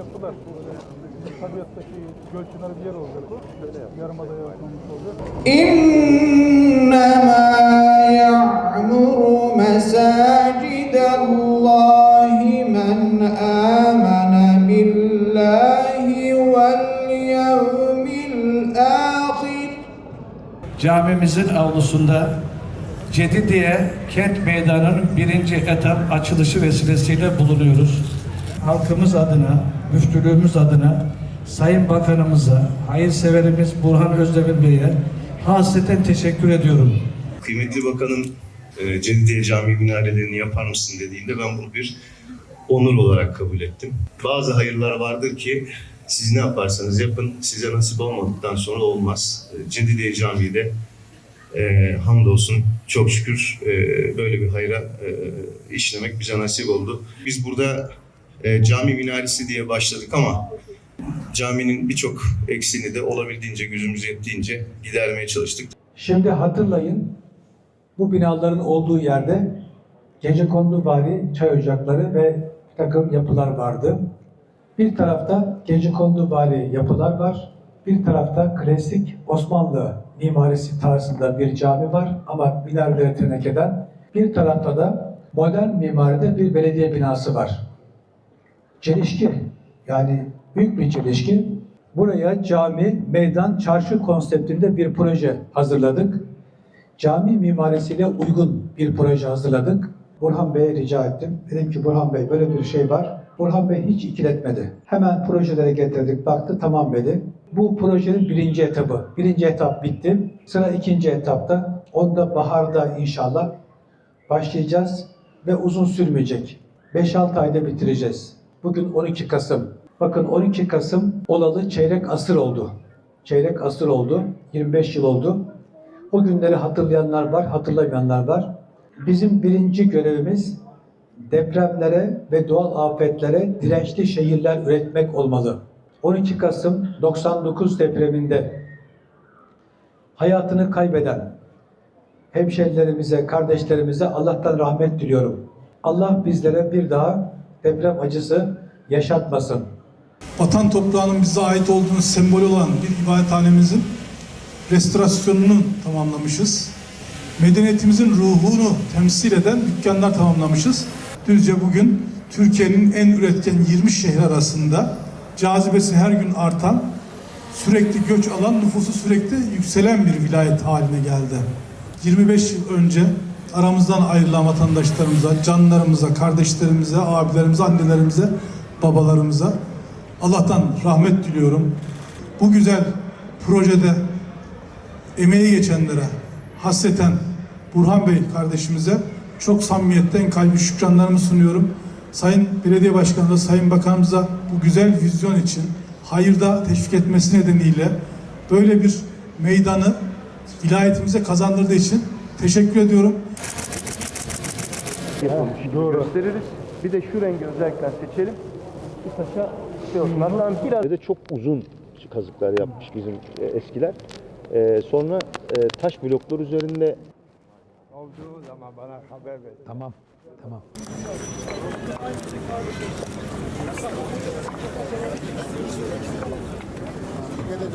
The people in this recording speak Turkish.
yaptılar. Tabiattaki göl kenarı bir yer olacak. Yarımadaya konmuş olacak. İnnemâ ya'muru mesâcidallâhi men âmene billâhi vel yevmil âhir. Camimizin avlusunda Cedidiye Kent Meydanı'nın birinci etap açılışı vesilesiyle bulunuyoruz. Halkımız adına müftülüğümüz adına, Sayın Bakanımıza, hayırseverimiz Burhan Özdemir Bey'e hasreten teşekkür ediyorum. Kıymetli Bakanım e, Cedidiye Camii minarelerini yapar mısın dediğinde ben bunu bir onur olarak kabul ettim. Bazı hayırlar vardır ki siz ne yaparsanız yapın size nasip olmadıktan sonra olmaz. E, Cedidiye Camii'de e, hamdolsun çok şükür e, böyle bir hayra e, işlemek bize nasip oldu. Biz burada e, cami minaresi diye başladık ama caminin birçok eksiğini de olabildiğince gücümüz yettiğince gidermeye çalıştık. Şimdi hatırlayın bu binaların olduğu yerde gecekondu vari çay ocakları ve bir takım yapılar vardı. Bir tarafta gecekondu vari yapılar var. Bir tarafta klasik Osmanlı mimarisi tarzında bir cami var ama minareleri tenekeden. Bir tarafta da modern mimaride bir belediye binası var. Çelişki yani büyük bir çelişki. Buraya cami, meydan, çarşı konseptinde bir proje hazırladık. Cami mimarisiyle uygun bir proje hazırladık. Burhan Bey'e rica ettim. Dedim ki Burhan Bey böyle bir şey var. Burhan Bey hiç ikiletmedi. Hemen projelere getirdik. Baktı tamam dedi. Bu projenin birinci etabı. Birinci etap bitti. Sıra ikinci etapta. Onda baharda inşallah başlayacağız ve uzun sürmeyecek. 5-6 ayda bitireceğiz. Bugün 12 Kasım. Bakın 12 Kasım olalı çeyrek asır oldu. Çeyrek asır oldu. 25 yıl oldu. O günleri hatırlayanlar var, hatırlamayanlar var. Bizim birinci görevimiz depremlere ve doğal afetlere dirençli şehirler üretmek olmalı. 12 Kasım 99 depreminde hayatını kaybeden hemşerilerimize, kardeşlerimize Allah'tan rahmet diliyorum. Allah bizlere bir daha deprem acısı yaşatmasın. vatan toprağının bize ait olduğunu sembol olan bir ibadethanemizin restorasyonunu tamamlamışız. Medeniyetimizin ruhunu temsil eden dükkanlar tamamlamışız. Düzce bugün Türkiye'nin en üretken 20 şehir arasında cazibesi her gün artan, sürekli göç alan, nüfusu sürekli yükselen bir vilayet haline geldi. 25 yıl önce aramızdan ayrılan vatandaşlarımıza, canlarımıza, kardeşlerimize, abilerimize, annelerimize, babalarımıza Allah'tan rahmet diliyorum. Bu güzel projede emeği geçenlere, hasreten Burhan Bey kardeşimize çok samimiyetten kalbi şükranlarımı sunuyorum. Sayın Belediye Başkanımıza, Sayın Bakanımıza bu güzel vizyon için hayırda teşvik etmesi nedeniyle böyle bir meydanı vilayetimize kazandırdığı için teşekkür ediyorum. gösteririz. Bir de şu rengi özellikle seçelim. Bir taşa şey olsun. Hatta biraz de çok uzun kazıklar yapmış bizim e, eskiler. E, sonra e, taş bloklar üzerinde olduğu zaman bana haber verin. Tamam, tamam.